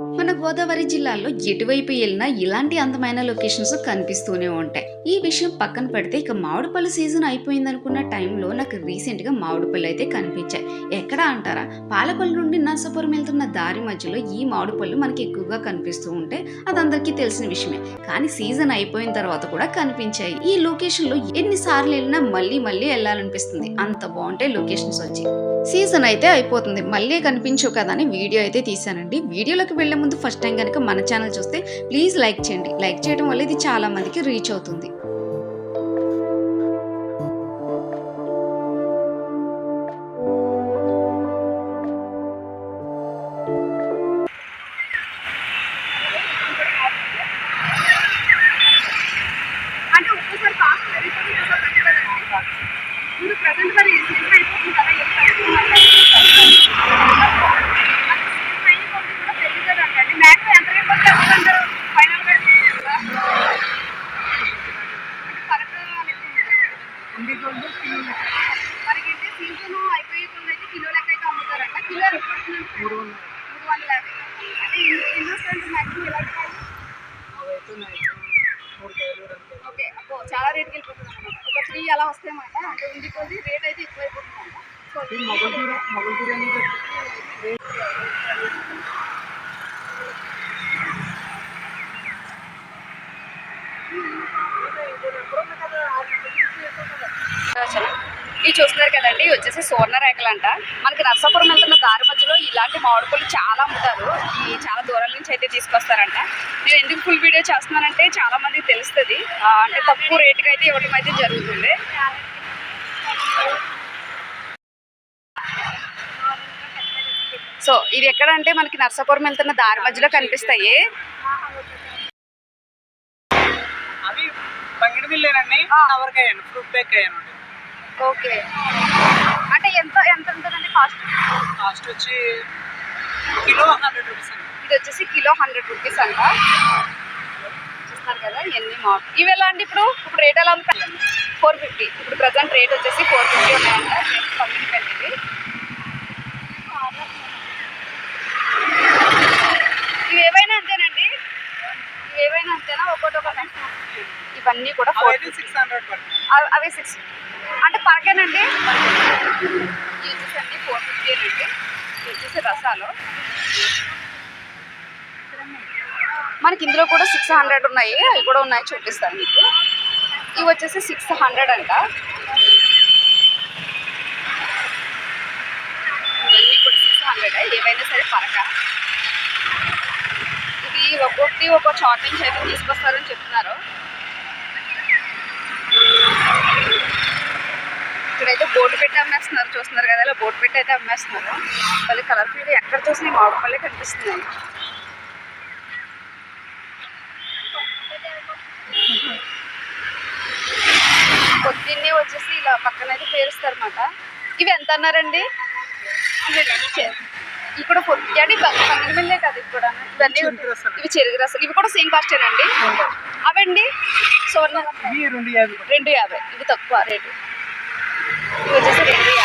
మన గోదావరి జిల్లాలో ఎటువైపు వెళ్ళినా ఇలాంటి అందమైన లొకేషన్స్ కనిపిస్తూనే ఉంటాయి. ఈ విషయం పక్కన పెడితే ఇక మామిడిపళ్ళు సీజన్ అయిపోయింది అనుకున్న టైంలో నాకు రీసెంట్గా మామిడిపళ్ళు అయితే కనిపించాయి. ఎక్కడ అంటారా? పాలకొల్లు నుండి నర్సాపురం వెళ్తున్న దారి మధ్యలో ఈ మామిడిపళ్ళు మనకి ఎక్కువగా కనిపిస్తూ ఉంటే అది అందరికీ తెలిసిన విషయమే. కానీ సీజన్ అయిపోయిన తర్వాత కూడా కనిపించాయి. ఈ లొకేషన్లో ఎన్నిసార్లు వెళ్ళినా మళ్ళీ మళ్ళీ వెళ్ళాలనిపిస్తుంది. అంత బాగుంటాయి లొకేషన్స్ వచ్చి. సీజన్ అయితే అయిపోతుంది. మళ్ళీ కనిపించవు కదా అని వీడియో అయితే తీసానండి వీడియోలోకి వెళ్ళే ముందు ఫస్ట్ టైం కనుక మన ఛానల్ చూస్తే ప్లీజ్ లైక్ చేయండి. లైక్ చేయడం వల్ల ఇది చాలా మందికి రీచ్ అవుతుంది. అంటే ఒక్కోసారి కాస్ట్ పెరిగిపోతుంది ఒక్కోసారి తగ్గిపోతుంది ఇప్పుడు ప్రజెంట్ మరి సీజన్ అయిపోతుంది కదా ఏం తగ్గుతుంది కూడా పెరుగుతుంది అండి మ్యాక్స్ ఎంత రేట్ వస్తే అంటారు ఫైనల్గా కరెక్ట్ మనకి ఏంటి సీజన్ అయిపోయకుండా అయితే కిలో లెక్క అయితే అమ్ముతారంట కిలో ఎప్పుడు మూడు వందల యాభై అంటే ఇన్వెస్ట్మెంట్ మ్యాక్సిమం ఎలా కావాలి ఓకే అబ్బో చాలా రేట్కి వెళ్ళిపోతుంది అనమాట ఒక త్రీ అలా వస్తాయన్నమాట అంటే ఉంది రేట్ అయితే ఎక్కువ అయిపోతుంది సో ఇవి చూస్తున్నారు కదండి ఇవి వచ్చేసి సువర్ణ రేఖలు అంట. మనకి నర్సాపురం వెళ్తున్న దారి మధ్యలో ఇలాంటి మామిడి పళ్ళు చాలా అమ్ముతారు. ఈ చాలా దూరం నుంచి అయితే తీసుకొస్తారంట. నేను ఎందుకు ఫుల్ వీడియో చేస్తున్నానంటే చాలా మందికి తెలుస్తుంది. అంటే తక్కువ రేటుకి అయితే ఇవ్వడం అయితే జరుగుతుంది. సో ఇది ఎక్కడ అంటే మనకి నర్సాపురం వెళ్తున్న దారి మధ్యలో కనిపిస్తాయి. అవి బంగిడి బిల్లేనండి అండి ఫ్రూట్ బ్యాగ్ అయ్యాను ఓకే. అంటే ఎంత ఎంత ఉంటుందండి కాస్ట్? కాస్ట్ వచ్చి కిలో హండ్రెడ్ రూపీస్ అండి. ఇది వచ్చేసి కిలో హండ్రెడ్ రూపీస్ అంట. చూస్తున్నారు కదా ఎన్ని మాట్ ఇవి ఎలా అండి ఇప్పుడు? ఇప్పుడు రేట్ ఎలా ఉంది? Four fifty. ఇప్పుడు ప్రజెంట్ రేట్ వచ్చేసి ఫోర్ ఫిఫ్టీ ఉన్నాయంట. కంపెనీ పెట్టింది ఇవి ఏవైనా అంతేనండి? ఇవి ఏవైనా అంతేనా? ఒక్కొక్కటి ఒక ఇవన్నీ కూడా అవి సిక్స్ అంటే పరకేనండి? అండి ఫోర్ ఫిఫ్టీ అండి రసాలు. మనకి ఇందులో కూడా సిక్స్ హండ్రెడ్ ఉన్నాయి. అవి కూడా ఉన్నాయి చూపిస్తాను మీకు. ఇవి వచ్చేసి సిక్స్ హండ్రెడ్ అంట. ఇవన్నీ కూడా సిక్స్ హండ్రెడ్ ఏవైనా సరే పరక. ఇది ఒక్కొక్కటి ఒక్కొక్క షాప్ నుంచి అయితే తీసుకొస్తారని చెప్తున్నారు. ఇక్కడైతే బోర్డు పెట్టి అమ్మేస్తున్నారు. చూస్తున్నారు కదా ఇలా బోర్డు పెట్టి అయితే అమ్మేస్తున్నారు. మళ్ళీ కలర్ఫుల్గా ఎక్కడ చూసినా మామిడి పళ్ళే కనిపిస్తున్నాయి పొద్దున్నే వచ్చేసి ఇలా పక్కన అయితే పేరుస్తారు అనమాట ఇవి ఎంత అన్నారండి? ఇవి కూడా పొద్దు అంటే మిల్లే కదా ఇవి కూడా ఇవన్నీ. ఇవి చెరుగు రసాలు. ఇవి కూడా సేమ్ కాస్టేనండి అవండి? యాభై. రెండు యాభై. ఇవి తక్కువ రేటు. ఇవి వచ్చేసి రెండు యాభై